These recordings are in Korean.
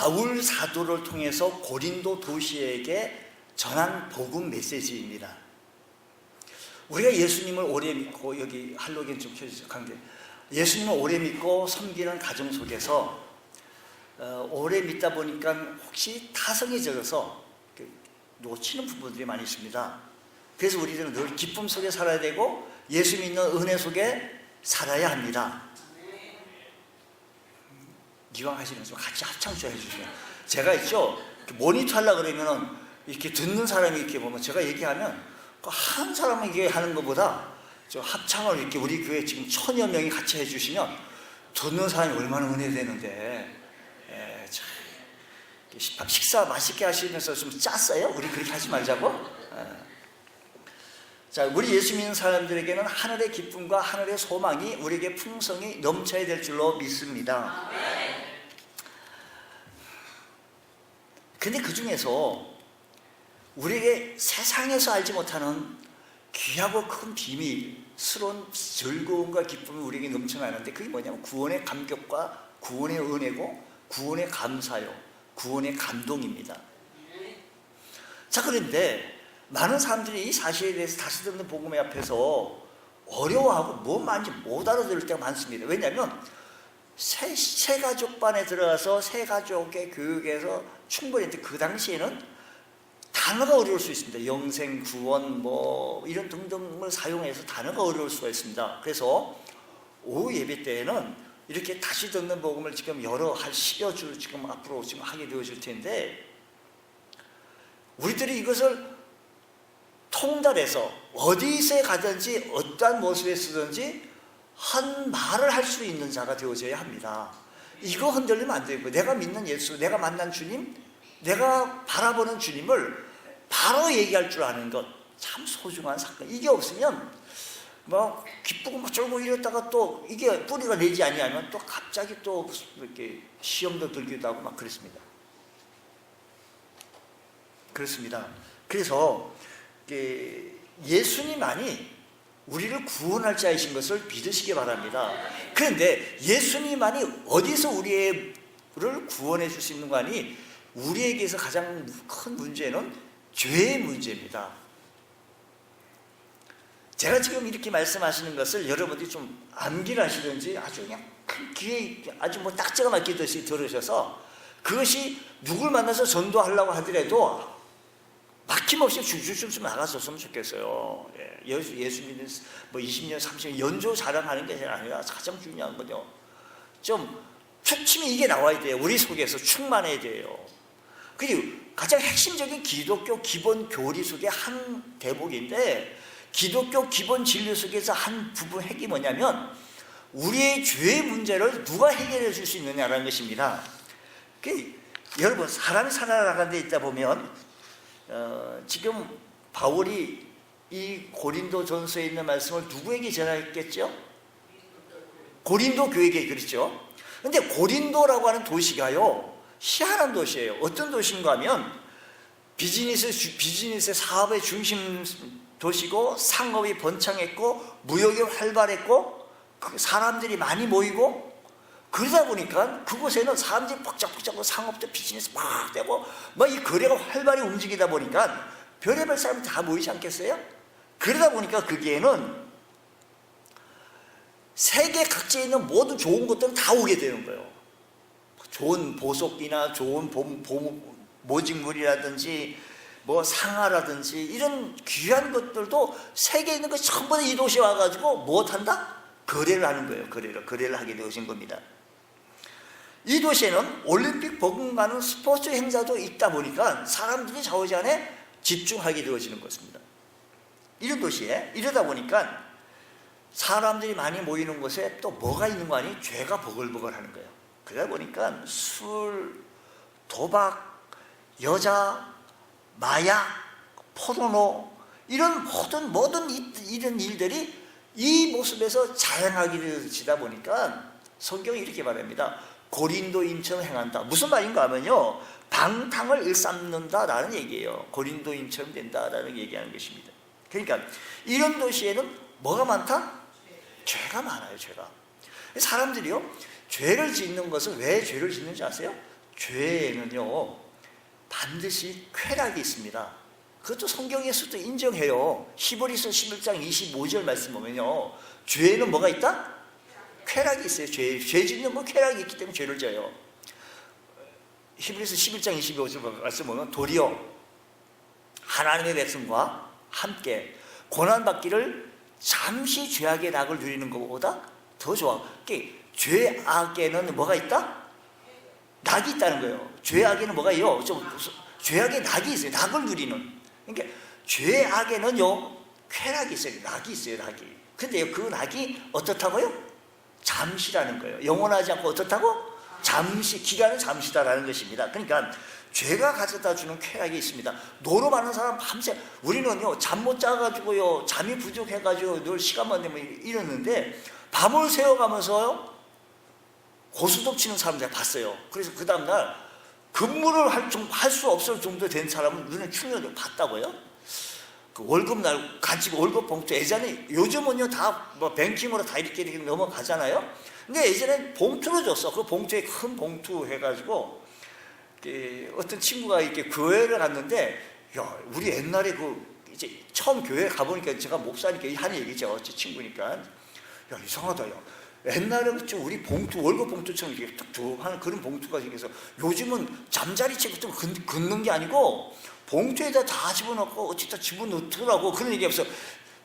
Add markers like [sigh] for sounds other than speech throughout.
바울 사도를 통해서 고린도 도시에게 전한 복음 메시지입니다. 우리가 예수님을 오래 믿고 여기 할로겐 좀 켜주세요. 관계. 예수님을 오래 믿고 섬기는 가정 속에서 어, 오래 믿다 보니까 혹시 타성이 적어서 그 놓치는 부분들이 많이 있습니다. 그래서 우리들은 늘 기쁨 속에 살아야 되고 예수 믿는 은혜 속에 살아야 합니다. 기왕 하시면 좀 같이 합창 좀 해주세요. 제가 있죠. 모니터 하려 그러면은 이렇게 듣는 사람이 이렇게 보면 제가 얘기하면 그한 사람이 이게 하는 것보다 저 합창을 이렇게 우리 교회 지금 천여 명이 같이 해주시면 듣는 사람이 얼마나 은혜 되는데 예, 참. 식사 맛있게 하시면서 좀 짰어요? 우리 그렇게 하지 말자고. 예. 자, 우리 예수 믿는 사람들에게는 하늘의 기쁨과 하늘의 소망이 우리에게 풍성히 넘쳐야 될 줄로 믿습니다. 근데 그 중에서 우리에게 세상에서 알지 못하는 귀하고 큰 비밀스러운 즐거움과 기쁨이 우리에게 넘쳐나는데 그게 뭐냐면 구원의 감격과 구원의 은혜고 구원의 감사요, 구원의 감동입니다. 자, 그런데 많은 사람들이 이 사실에 대해서 다시 듣는 복음의 앞에서 어려워하고 뭔 말인지 못 알아들을 때가 많습니다. 왜냐하면 새, 새 가족반에 들어가서 새 가족의 교육에서 충분히 그 당시에는 단어가 어려울 수 있습니다. 영생, 구원, 뭐 이런 등등을 사용해서 단어가 어려울 수가 있습니다. 그래서 오후 예배 때에는 이렇게 다시 듣는 복음을 지금 여러 한 10여 주 지금 앞으로 지금 하게 되어질 텐데 우리들이 이것을 통달해서 어디서 가든지 어떠한 모습에 쓰든지 한 말을 할 수 있는 자가 되어져야 합니다. 이거 흔들리면 안 되고 내가 믿는 예수, 내가 만난 주님, 내가 바라보는 주님을 바로 얘기할 줄 아는 것 참 소중한 사건. 이게 없으면 뭐 기쁘고 막 쫄고 이랬다가 또 이게 뿌리가 내지 아니하면 또 갑자기 또 이렇게 시험도 들기도 하고 막 그렇습니다. 그렇습니다. 그래서 이게 예수님만이 우리를 구원할 자이신 것을 믿으시기 바랍니다. 그런데 예수님만이 어디서 우리를 구원해 줄 수 있는 거 아니? 우리에게서 가장 큰 문제는 죄의 문제입니다. 제가 지금 이렇게 말씀하시는 것을 여러분들이 좀 암기를 하시든지 아주 그냥 큰 귀에 아주 뭐 딱지가 막히듯이 들으셔서 그것이 누굴 만나서 전도하려고 하더라도 막힘없이 줄줄줄 나가줬으면 좋겠어요. 예, 예수, 예수 믿는 뭐 20년, 30년 연조 자랑하는 게 아니라 가장 중요한 건요. 좀 초침이 이게 나와야 돼요. 우리 속에서 충만해야 돼요. 그리고 가장 핵심적인 기독교 기본 교리 속의 한 대목인데 기독교 기본 진리 속에서 한 부분 핵이 뭐냐면 우리의 죄의 문제를 누가 해결해 줄 수 있느냐라는 것입니다. 그, 여러분 사람이 살아나가는 데 있다 보면 어, 지금 바울이 이 고린도 전서에 있는 말씀을 누구에게 전하겠죠? 고린도 교회에게 그렇죠. 근데 고린도라고 하는 도시가요 희한한 도시예요. 어떤 도시인가 하면 비즈니스 주- 비즈니스 사업의 중심 도시고 상업이 번창했고 무역이 활발했고 그 사람들이 많이 모이고 그러다 보니까 그곳에는 사람들이 벅적벅적하고 상업도 비즈니스 막 되고 뭐이 거래가 활발히 움직이다 보니까 별의별 사람이 다 모이지 않겠어요? 그러다 보니까 거기에는 세계 각지에 있는 모든 좋은 것들은 다 오게 되는 거예요. 좋은 보석이나 좋은 보, 보, 모직물이라든지 뭐 상하라든지 이런 귀한 것들도 세계에 있는 것 전부 다 이 도시에 와가지고 무엇한다? 거래를 하는 거예요. 거래를 거래를 하게 되어진 겁니다. 이 도시에는 올림픽 버금가는 스포츠 행사도 있다 보니까 사람들이 좌우지간에 집중하게 되어지는 것입니다. 이런 도시에 이러다 보니까 사람들이 많이 모이는 곳에 또 뭐가 있는 거 아니? 죄가 버글버글 하는 거예요. 그러다 보니까 술, 도박, 여자, 마약, 포르노 이런 모든 모든 이- 이런 일들이 이 모습에서 자행하게 되어지다 보니까 성경이 이렇게 말합니다. 고린도인처럼 행한다. 무슨 말인가 하면요. 방탕을 일삼는다라는 얘기예요. 고린도인처럼 된다라는 얘기하는 것입니다. 그러니까 이런 도시에는 뭐가 많다? 죄가 많아요, 죄가. 사람들이요, 죄를 짓는 것은 왜 죄를 짓는지 아세요? 죄에는요 반드시 쾌락이 있습니다. 그것도 성경에서도 인정해요. 히브리서 11장 25절 말씀 보면요. 죄에는 뭐가 있다? 쾌락이 있어요. 죄, 죄 짓는 건 쾌락이 있기 때문에 죄를 져요. 히브리서 11장 25절 말씀 보면 도리어 하나님의 백성과 함께 고난 받기를 잠시 죄악의 낙을 누리는 것보다 더 좋아. 그러니까 죄악에는 뭐가 있다? 낙이 있다는 거예요. 죄악에는 뭐가 있요? 좀 죄악에 낙이 있어요. 낙을 누리는. 그러니까 죄악에는요 쾌락이 있어요. 낙이 있어요. 낙이. 근데 그 낙이 어떻다고요? 잠시라는 거예요. 영원하지 않고 어떻다고? 잠시 기간은 잠시다라는 것입니다. 그러니까 죄가 가져다 주는 쾌락이 있습니다. 노름하는 사람 밤새 우리는요 잠 못 자가지고요 잠이 부족해가지고 늘 시간만 되면 이러는데 밤을 새워가면서요 고수톱 치는 사람들 봤어요. 그래서 그 다음날 근무를 할 수 없을 정도 된 사람은 눈에 충격을 봤다고요. 그 월급 날 가지고 월급 봉투 예전에 요즘은요 다 뭐 뱅킹으로 다 이렇게 이렇게 넘어가잖아요. 근데 예전엔 봉투로 줬어. 그 봉투에 큰 봉투 해가지고 그 어떤 친구가 이렇게 교회를 갔는데 야 우리 옛날에 그 이제 처음 교회 가보니까 제가 목사니까 하는 얘기죠. 제 친구니까 야 이상하다 야. 옛날에 그쵸 우리 봉투 월급 봉투처럼 이렇게 툭툭 하는 그런 봉투가 생겨서 요즘은 잠자리 책좀 긋는 게 아니고 봉투에다 다 집어넣고 어찌다 집어넣더라고 그런 얘기하면서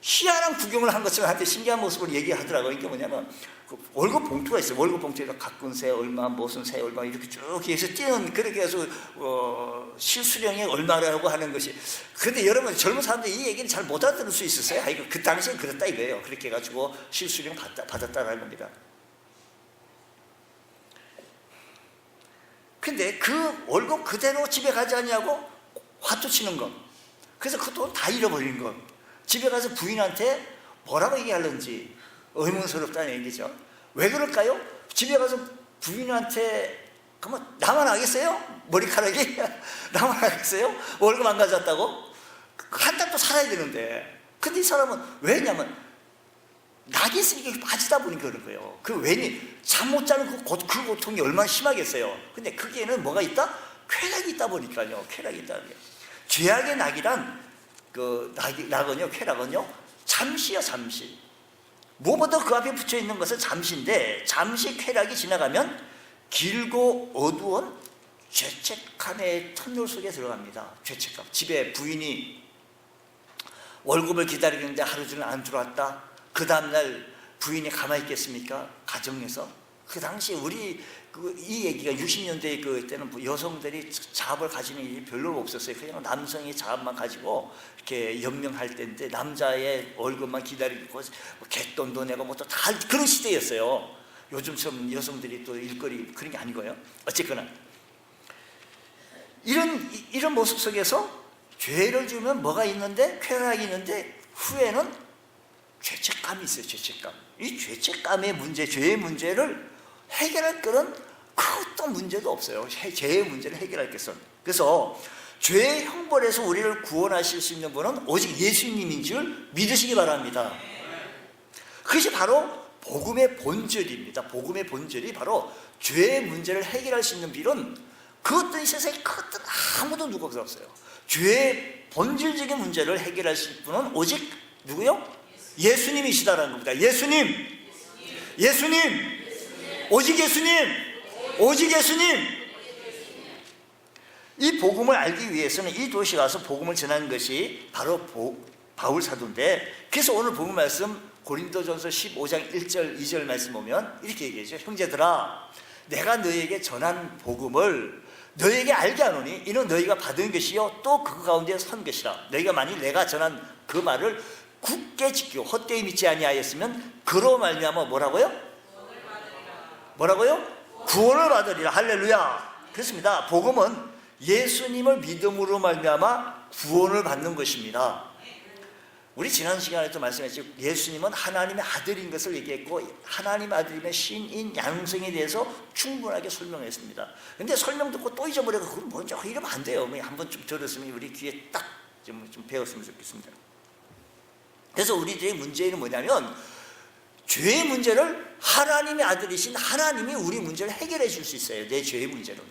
희한한 구경을 한 것처럼 한테 신기한 모습을 얘기하더라고요. 이게 뭐냐면 그 월급 봉투가 있어요. 월급 봉투에다 가꾼 새 얼마, 무슨 새 얼마 이렇게 쭉 해서 띄는 그렇게 해서 어, 실수령이 얼마라고 하는 것이. 근데 여러분 젊은 사람들이 이 얘기를 잘못 알아들을 수 있었어요. 아, 이거 그 당시엔 그랬다 이거예요. 그렇게 해가지고 실수령 받다, 받았다라는 겁니다. 근데 그 월급 그대로 집에 가지 않냐고 화투 치는 것. 그래서 그돈다 잃어버리는 것. 집에 가서 부인한테 뭐라고 얘기하는지 의문스럽다는 얘기죠. 왜 그럴까요? 집에 가서 부인한테 그러면 나만 하겠어요? 머리카락이 [laughs] 나만 하겠어요? 월급 안 가져왔다고? 한 달 또 살아야 되는데. 근데 이 사람은 왜냐면 낙이 있으니까 빠지다 보니까 그런 거예요. 그 왜니 잠 못 자는 그, 고, 그 고통이 얼마나 심하겠어요. 근데 거기에는 뭐가 있다? 쾌락이 있다 보니까요. 쾌락이 있다는 게. 죄악의 낙이란 그 낙이, 낙은요, 쾌락은요, 잠시요, 잠시. 무엇보다 그 앞에 붙여 있는 것은 잠시인데 잠시 쾌락이 지나가면 길고 어두운 죄책감의 터널 속에 들어갑니다. 죄책감. 집에 부인이 월급을 기다리는데 하루 종일 안 들어왔다. 그 다음날 부인이 가만히 있겠습니까? 가정에서. 그 당시 우리 그 이 얘기가 60년대 그 때는 여성들이 자업을 가지는 일이 별로 없었어요. 그냥 남성이 자업만 가지고 이렇게 연명할 때인데 남자의 월급만 기다리고 뭐 갯돈도 내고 뭐 또 다 그런 시대였어요. 요즘처럼 여성들이 또 일거리 그런 게 아니고요. 어쨌거나 이런 이런 모습 속에서 죄를 지으면 뭐가 있는데 쾌락이 있는데 후에는 죄책감이 있어요. 죄책감. 이 죄책감의 문제, 죄의 문제를 해결할 큰 어떤 문제도 없어요. 죄의 문제를 해결할 것은. 그래서 죄의 형벌에서 우리를 구원하실 수 있는 분은 오직 예수님인 줄 믿으시기 바랍니다. 그것이 바로 복음의 본질입니다. 복음의 본질이 바로 죄의 문제를 해결할 수 있는 빌은 그 어떤 이 세상에 그 어떤 아무도 누가 없어요. 죄의 본질적인 문제를 해결하실 분은 오직 누구요? 예수님이시다라는 겁니다. 예수님, 예수님, 오직 예수님, 오직 예수님. 이 복음을 알기 위해서는 이 도시 가서 복음을 전하는 것이 바로 보, 바울 사도인데 그래서 오늘 복음 말씀 고린도전서 15장 1절 2절 말씀 보면 이렇게 얘기하죠. 형제들아 내가 너에게 전한 복음을 너에게 알게 하노니 이는 너희가 받은 것이요 또 그 가운데 선 것이라 너희가 만일 내가 전한 그 말을 굳게 지키고 헛되이 믿지 아니하였으면 그로 말미암아 뭐라고요? 뭐라고요? 구원을 받으리라. 할렐루야. 그렇습니다. 복음은 예수님을 믿음으로 말미암아 구원을 받는 것입니다. 우리 지난 시간에도 말씀했죠 예수님은 하나님의 아들인 것을 얘기했고 하나님의 아들이면 신인 양성에 대해서 충분하게 설명했습니다. 근데 설명 듣고 또 잊어버려서 그건 뭔지 이러면 안 돼요. 한번 좀 들었으면 우리 귀에 딱좀 좀 배웠으면 좋겠습니다. 그래서 우리들의 문제는 뭐냐면 죄의 문제를 하나님의 아들이신 하나님이 우리 문제를 해결해 줄 수 있어요. 내 죄의 문제는.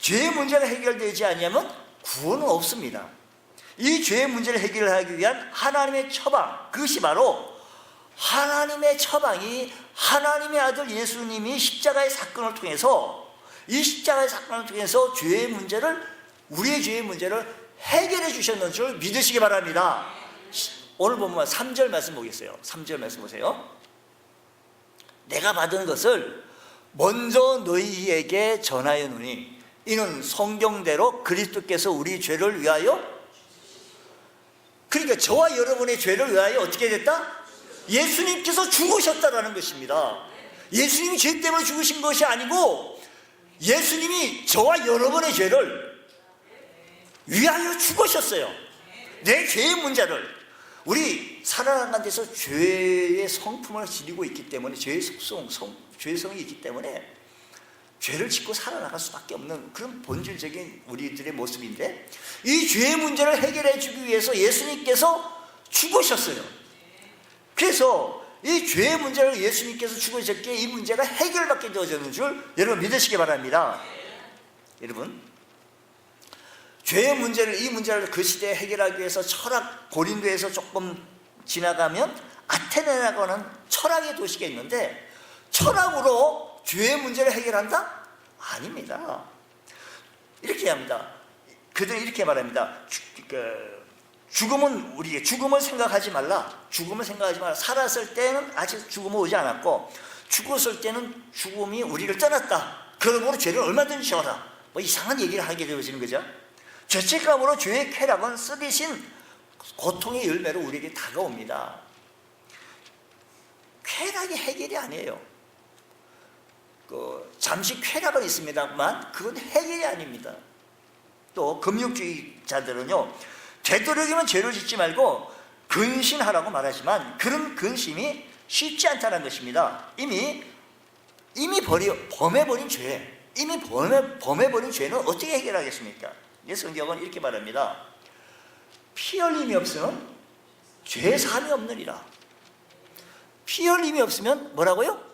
죄의 문제가 해결되지 않으면 구원은 없습니다. 이 죄의 문제를 해결하기 위한 하나님의 처방, 그것이 바로 하나님의 처방이 하나님의 아들 예수님이 십자가의 사건을 통해서 이 십자가의 사건을 통해서 죄의 문제를 우리의 죄의 문제를 해결해 주셨는 줄 믿으시기 바랍니다. 오늘 보면 3절 말씀 보겠어요. 3절 말씀 보세요. 내가 받은 것을 먼저 너희에게 전하였노니 이는 성경대로 그리스도께서 우리 죄를 위하여 그러니까 저와 여러분의 죄를 위하여 어떻게 됐다? 예수님께서 죽으셨다라는 것입니다. 예수님이 죄 때문에 죽으신 것이 아니고 예수님이 저와 여러분의 죄를 위하여 죽으셨어요. 내 죄의 문제를 우리 살아가는 데서 죄의 성품을 지니고 있기 때문에 죄의 속성, 성, 죄성이 있기 때문에 죄를 짓고 살아나갈 수밖에 없는 그런 본질적인 우리들의 모습인데 이 죄의 문제를 해결해 주기 위해서 예수님께서 죽으셨어요. 그래서 이 죄의 문제를 예수님께서 죽으셨기에 이 문제가 해결받게 되어졌는 줄 여러분 믿으시기 바랍니다. 여러분 죄의 문제를 이 문제를 그 시대에 해결하기 위해서 철학 고린도에서 조금 지나가면 아테네라고는 철학의 도시가 있는데 철학으로 죄의 문제를 해결한다? 아닙니다. 이렇게 합니다. 그들은 이렇게 말합니다. 주- 그, 죽음은 우리의 죽음을 생각하지 말라. 죽음을 생각하지 말라. 살았을 때는 아직 죽음은 오지 않았고 죽었을 때는 죽음이 우리를 떠났다. 그러므로 죄를 얼마든지 지어라. 뭐 이상한 얘기를 하게 되어지는 거죠. 죄책감으로 죄의 쾌락은 쓰디신 고통의 열매로 우리에게 다가옵니다. 쾌락이 해결이 아니에요. 그 잠시 쾌락은 있습니다만 그건 해결이 아닙니다. 또 금욕주의자들은요 되도록이면 죄를 짓지 말고 근신하라고 말하지만 그런 근심이 쉽지 않다는 것입니다. 이미 이미 범해버린 죄, 이미 범해 범해버린 죄는 어떻게 해결하겠습니까? 이 성경은 이렇게 말합니다. 피 흘림이 없으면 죄 사함이 없느니라. 피 흘림이 없으면 뭐라고요?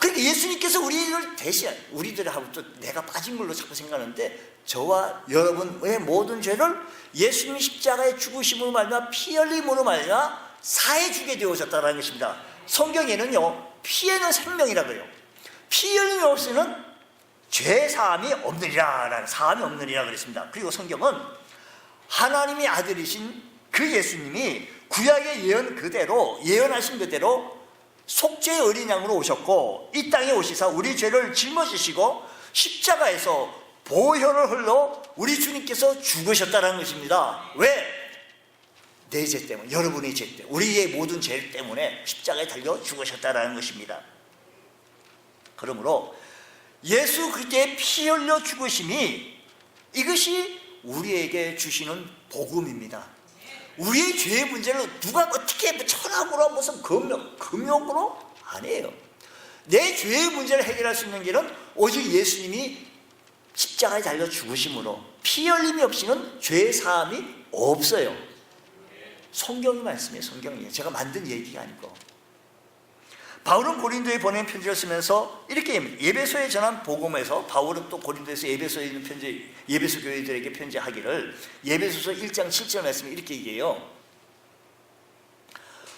그러니까 예수님께서 우리를 대신 우리들하고 또 내가 빠진 걸로 자꾸 생각하는데 저와 여러분의 모든 죄를 예수님 십자가의 죽으심으로 말미암아 피 흘림으로 말미암아 사해 주게 되어졌다는 것입니다. 성경에는요 피에는 생명이라 그래요. 피 흘림이 없으면 죄 사함이 없느니라라는 사함이 없느니라 그랬습니다. 그리고 성경은 하나님의 아들이신 그 예수님이 구약의 예언 그대로 예언하신 그대로 속죄의 어린 양으로 오셨고 이 땅에 오시사 우리 죄를 짊어지시고 십자가에서 보혈을 흘러 우리 주님께서 죽으셨다는 것입니다. 왜? 내 죄 때문에, 여러분의 죄 때문에, 우리의 모든 죄 때문에 십자가에 달려 죽으셨다는 것입니다. 그러므로 예수 그리스도의 피 흘려 죽으심이 이것이 우리에게 주시는 복음입니다. 우리의 죄의 문제를 누가 어떻게 뭐 철학으로 무슨 금욕, 금욕으로 아니에요. 내 죄의 문제를 해결할 수 있는 길은 오직 예수님이 십자가에 달려 죽으심으로 피 흘림이 없이는 죄의 사함이 없어요. 성경이 말씀이에요. 성경이에요. 제가 만든 얘기가 아니고. 바울은 고린도에 보낸 편지를 쓰면서 이렇게. 예배소에 전한 복음에서 바울은 또 고린도에서 예배소에 있는 편지 예배소 교회들에게 편지하기를 예배소서 1장 7절 말씀에 이렇게 얘기해요.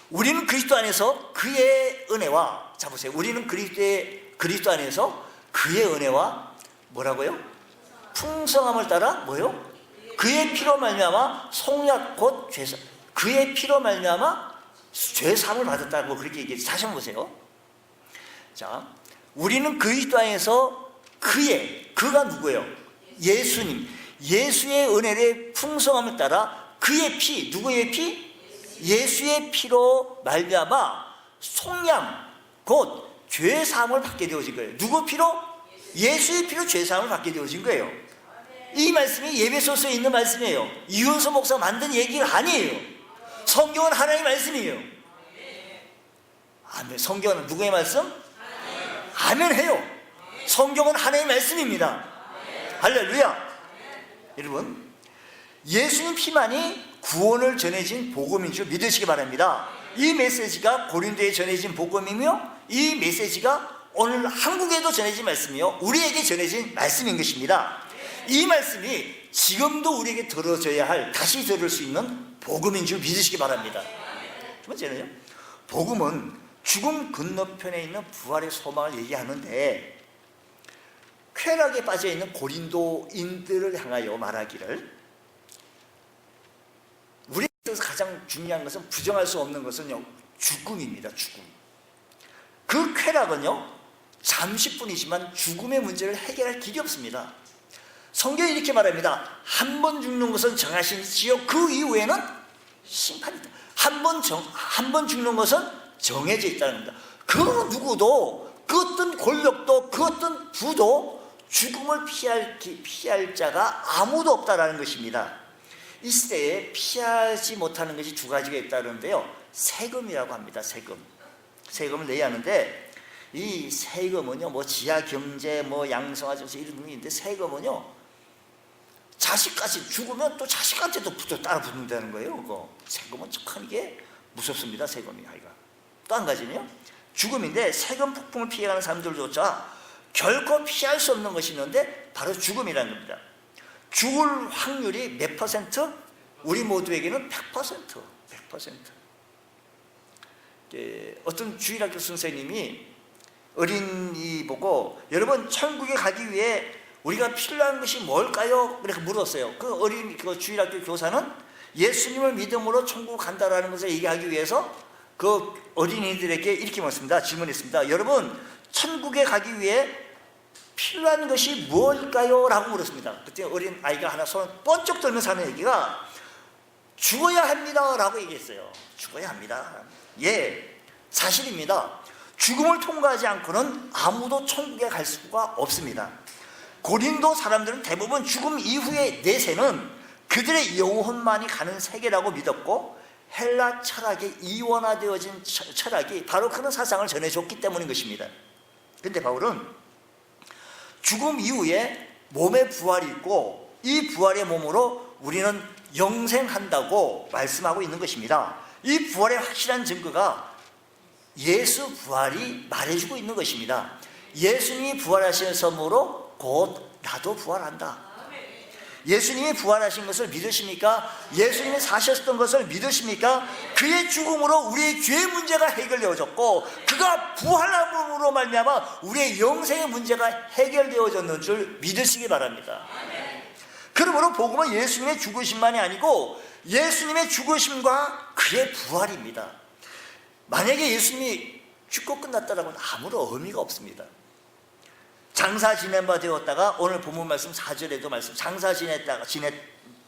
우리는 그리스도 안에서 그의 은혜와 자 보세요. 우리는 그리스도의 그리스도 안에서 그의 은혜와 뭐라고요? 풍성함을 따라 뭐요? 그의 피로 말미암아 속약 곧 죄사 그의 피로 말미암아 죄 사함을 받았다고 그렇게 얘기해서 다시 한번 보세요. 자, 우리는 그리스도 안에서 그의 그가 누구예요? 예수님. 예수의 은혜의 풍성함을 따라 그의 피 누구의 피? 예수의 피로 말미암아 속량 곧 죄 사함을 받게 되어진 거예요. 누구 피로? 예수의 피로 죄 사함을 받게 되어진 거예요. 이 말씀이 예배소서에 있는 말씀이에요. 이윤서 목사 만든 얘기가 아니에요. 성경은 하나님의 말씀이에요. 아멘. 성경은 누구의 말씀? 아멘 해요. 성경은 하나님의 말씀입니다. 할렐루야. 여러분, 예수님 피만이 구원을 전해진 복음인 줄 믿으시기 바랍니다. 이 메시지가 고린도에 전해진 복음이며 이 메시지가 오늘 한국에도 전해진 말씀이요. 우리에게 전해진 말씀인 것입니다. 이 말씀이 지금도 우리에게 들어줘야 할 다시 들을 수 있는 복음인 줄 믿으시기 바랍니다. 두 번째는요. 복음은 죽음 건너편에 있는 부활의 소망을 얘기하는데 쾌락에 빠져 있는 고린도인들을 향하여 말하기를 우리에게서 가장 중요한 것은 부정할 수 없는 것은요 죽음입니다. 죽음. 그 쾌락은요 잠시뿐이지만 죽음의 문제를 해결할 길이 없습니다. 성경이 이렇게 말합니다. 한 번 죽는 것은 정하신 지요. 그 이후에는 심판이다. 한 번 정, 한 번 죽는 것은 정해져 있다는 겁니다. 그 누구도, 그 어떤 권력도, 그 어떤 부도 죽음을 피할, 기- 피할 자가 아무도 없다라는 것입니다. 이 시대에 피하지 못하는 것이 두 가지가 있다는데요. 세금이라고 합니다. 세금. 세금을 내야 하는데 이 세금은요, 뭐 지하 경제, 뭐 양성화 정책 이런 게 있는데 세금은요, 자식까지 죽으면 또 자식한테도 붙어 따라 붙는다는 거예요. 그거 세금은 참 이게 무섭습니다. 세금이 아이가. 또 한 가지는요, 죽음인데 세금 폭풍을 피해가는 사람들조차 결코 피할 수 없는 것이 있는데 바로 죽음이라는 겁니다. 죽을 확률이 몇 퍼센트? 우리 모두에게는 100%. 100%. 예, 어떤 주일학교 선생님이 어린이 보고 여러분 천국에 가기 위해 우리가 필요한 것이 뭘까요? 그렇게 물었어요. 그 어린 그 주일학교 교사는 예수님을 믿음으로 천국 간다라는 것을 얘기하기 위해서 그 어린이들에게 이렇게 물었습니다. 질문했습니다. 여러분 천국에 가기 위해 필요한 것이 무엇일까요? 라고 물었습니다. 그때 어린 아이가 하나 손을 번쩍 들면서 하는 얘기가 죽어야 합니다. 라고 얘기했어요. 죽어야 합니다. 예, 사실입니다. 죽음을 통과하지 않고는 아무도 천국에 갈 수가 없습니다. 고린도 사람들은 대부분 죽음 이후의 내세는 그들의 영혼만이 가는 세계라고 믿었고 헬라 철학에 이원화되어진 철- 철학이 바로 그런 사상을 전해줬기 때문인 것입니다. 근데 바울은 죽음 이후에 몸의 부활이 있고 이 부활의 몸으로 우리는 영생한다고 말씀하고 있는 것입니다. 이 부활의 확실한 증거가 예수 부활이 말해주고 있는 것입니다. 예수님이 부활하신 섬으로 곧 나도 부활한다. 예수님이 부활하신 것을 믿으십니까? 예수님이 사셨던 것을 믿으십니까? 그의 죽음으로 우리의 죄 문제가 해결되어졌고 그가 부활함으로 말미암아 우리의 영생의 문제가 해결되어졌는 줄 믿으시기 바랍니다. 그러므로 복음은 예수님의 죽으심만이 아니고 예수님의 죽으심과 그의 부활입니다. 만약에 예수님이 죽고 끝났다라면 아무런 의미가 없습니다. 장사 지낸 바 되었다가 오늘 본문 말씀 4절에도 말씀 장사 지냈다가 지냈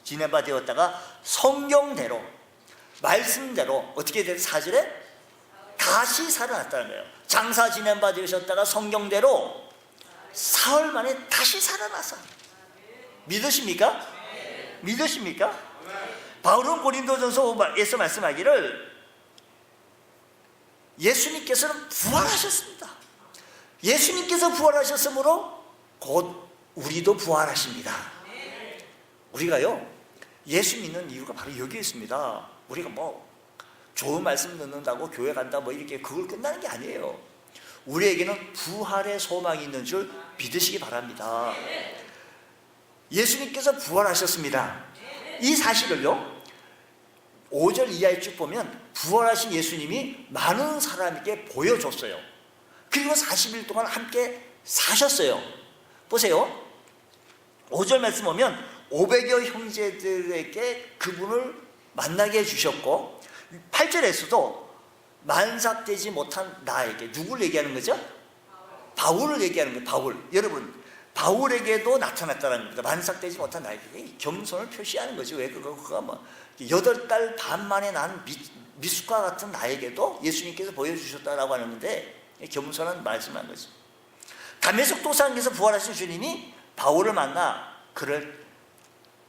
지낸 바 되었다가 성경대로 말씀대로 어떻게 된 4절에 다시 살아났다는 거예요. 장사 지낸 바 되셨다가 성경대로 사흘 만에 다시 살아나서 믿으십니까? 믿으십니까? 바울은 고린도전서에서 말씀하기를 예수님께서는 부활하셨습니다. 예수님께서 부활하셨으므로 곧 우리도 부활하십니다. 우리가요, 예수 믿는 이유가 바로 여기 있습니다. 우리가 뭐 좋은 말씀 듣는다고 교회 간다 뭐 이렇게 그걸 끝나는 게 아니에요. 우리에게는 부활의 소망이 있는 줄 믿으시기 바랍니다. 예수님께서 부활하셨습니다. 이 사실을요, 5절 이하에 쭉 보면 부활하신 예수님이 많은 사람에게 보여줬어요. 그리고 40일 동안 함께 사셨어요. 보세요. 5절 말씀 보면 500여 형제들에게 그분을 만나게 해주셨고 8절에서도 만삭되지 못한 나에게 누굴 얘기하는 거죠? 바울을 얘기하는 거예요. 바울. 여러분 바울에게도 나타났다는 겁니다. 만삭되지 못한 나에게 겸손을 표시하는 거죠. 왜 그거 그거 뭐 여덟 달 반 만에 난 미, 미숙과 같은 나에게도 예수님께서 보여주셨다라고 하는데 겸손한 말씀한 거죠. 담에석 도상에서 부활하신 주님이 바울을 만나 그를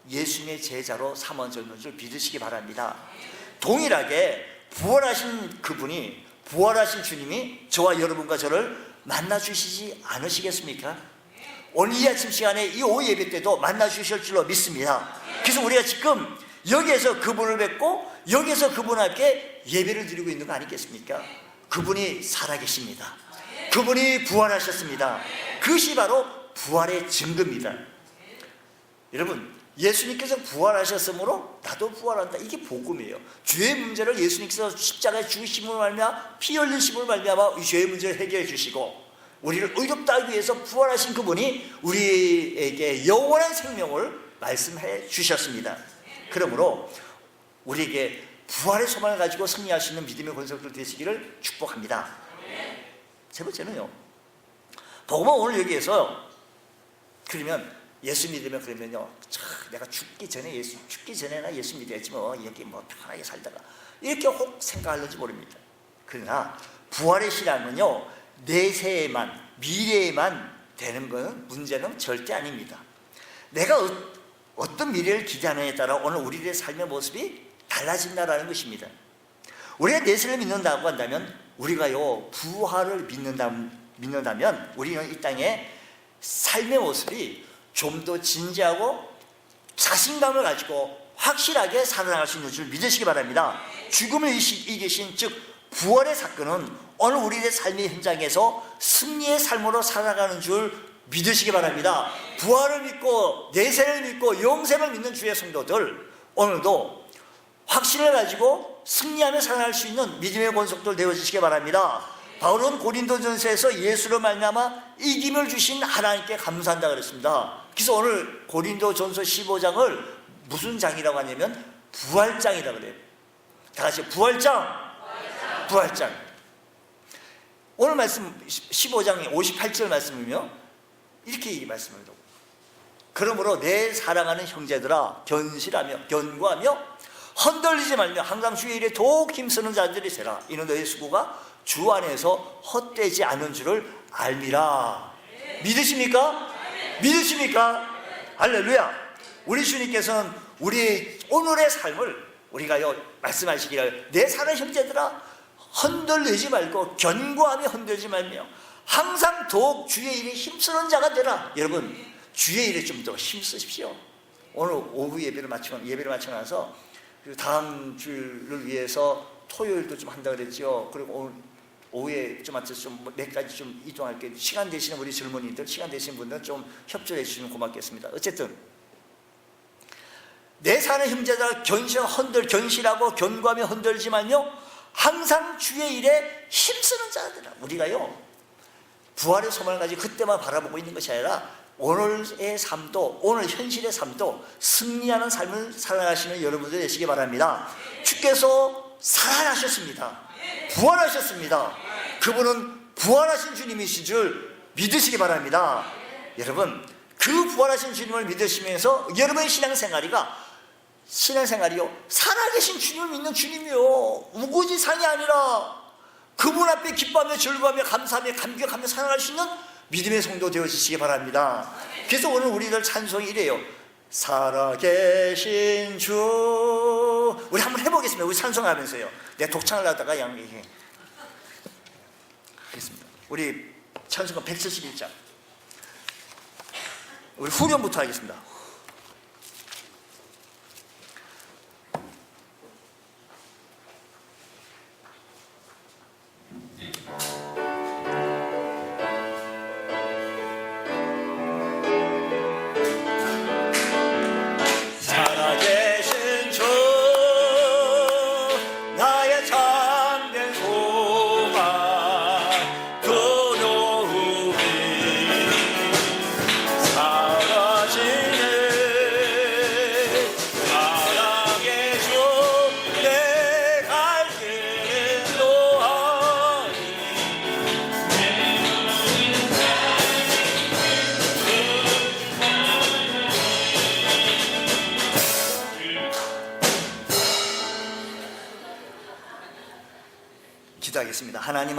예수님의 제자로 삼아줬는 줄 믿으시기 바랍니다. 동일하게 부활하신 그분이 부활하신 주님이 저와 여러분과 저를 만나 주시지 않으시겠습니까? 오늘 이 아침 시간에 이 오후 예배 때도 만나 주실 줄로 믿습니다. 그래서 우리가 지금 여기에서 그분을 뵙고 여기에서 그분 함께 예배를 드리고 있는 거 아니겠습니까? 그분이 살아계십니다. 그분이 부활하셨습니다. 그것이 바로 부활의 증거입니다. 여러분 예수님께서 부활하셨으므로 나도 부활한다. 이게 복음이에요. 죄의 문제를 예수님께서 십자가에 죽으심으로 말미암아 피 흘리심으로 말미암아 이 죄의 문제를 해결해 주시고 우리를 의롭다 하기 위해서 부활하신 그분이 우리에게 영원한 생명을 말씀해 주셨습니다. 그러므로 우리에게 부활의 소망을 가지고 승리할 수 있는 믿음의 권속들 되시기를 축복합니다. 세 번째는요. 복음은 오늘 여기에서 그러면 예수 믿으면 그러면요. 참 내가 죽기 전에 예수 죽기 전에 나 예수 믿어야지 뭐 여기 뭐 편하게 살다가 이렇게 혹 생각할는지 모릅니다. 그러나 부활의 신앙은요 내세에만 미래에만 되는 것은 문제는 절대 아닙니다. 내가 어, 어떤 미래를 기대하느냐에 따라 오늘 우리의 삶의 모습이 달라진다라는 것입니다. 우리가 내세를 믿는다고 한다면 우리가요 부활을 믿는다, 믿는다면 우리는 이 땅에 삶의 모습이 좀 더 진지하고 자신감을 가지고 확실하게 살아나갈 수 있는 줄 믿으시기 바랍니다. 죽음을 이기- 이기신 즉 부활의 사건은 오늘 우리의 삶의 현장에서 승리의 삶으로 살아가는 줄 믿으시기 바랍니다. 부활을 믿고 내세를 믿고 영생을 믿는 주의 성도들 오늘도 확신을 가지고 승리하며 살아갈 수 있는 믿음의 권속들 되어주시기 바랍니다. 바울은 고린도전서에서 예수로 말미암아 이김을 주신 하나님께 감사한다 그랬습니다. 그래서 오늘 고린도전서 15장을 무슨 장이라고 하냐면 부활장이라 그래요. 다 같이 부활장. 부활장. 오늘 말씀 15장 58절 말씀이며 이렇게 말씀을 하고 그러므로 내 사랑하는 형제들아 견실하며 견고하며 흔들리지 말며 항상 주의 일에 더욱 힘쓰는 자들이 세라. 이는 너희 수고가 주 안에서 헛되지 않은 줄을 알미라. 믿으십니까? 믿으십니까? 할렐루야. 우리 주님께서는 우리 오늘의 삶을 우리가 요 말씀하시기를 내 사는 형제들아 흔들리지 말고 견고하며 흔들지 말며 항상 더욱 주의 일에 힘쓰는 자가 되라. 여러분 주의 일에 좀 더 힘쓰십시오. 오늘 오후 예배를 마치고 예배를 마치고 나서 그리고 다음 주를 위해서 토요일도 좀 한다 그랬죠. 그리고 오늘 오후에 좀 맞춰서 좀몇 가지 좀 이동할게 시간 되시는 우리 젊은이들 시간 되시는 분들 좀 협조해 주시면 고맙겠습니다. 어쨌든 내 사는 형제들 견실 흔들 견실하고 견고하며 말며 항상 주의 일에 힘쓰는 자들아 우리가요 부활의 소망을 가지고 그때만 바라보고 있는 것이 아니라 오늘의 삶도 오늘 현실의 삶도 승리하는 삶을 살아가시는 여러분들 되시기 바랍니다. 주께서 살아나셨습니다. 부활하셨습니다. 그분은 부활하신 주님이신 줄 믿으시기 바랍니다. 여러분 그 부활하신 주님을 믿으시면서 여러분의 신앙생활이가 신앙생활이요 살아계신 주님을 믿는 주님이요 우고지산이 아니라 그분 앞에 기뻐하며 즐거워하며 감사하며 감격하며 살아갈 수 있는 믿음의 성도 되어주시기 바랍니다. 그래서 오늘 우리들 찬송이 이래요. 살아계신 주 우리 한번 해보겠습니다. 우리 찬송하면서요. 내 독창을 하다가 양 이게 하겠습니다. 우리 찬송가 171장 우리 후렴부터 하겠습니다.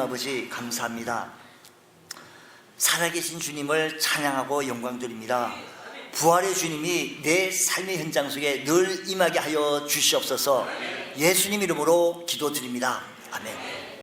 아버지 감사합니다. 살아계신 주님을 찬양하고 영광 드립니다. 부활의 주님이 내 삶의 현장 속에 늘 임하게 하여 주시옵소서. 예수님 이름으로 기도드립니다.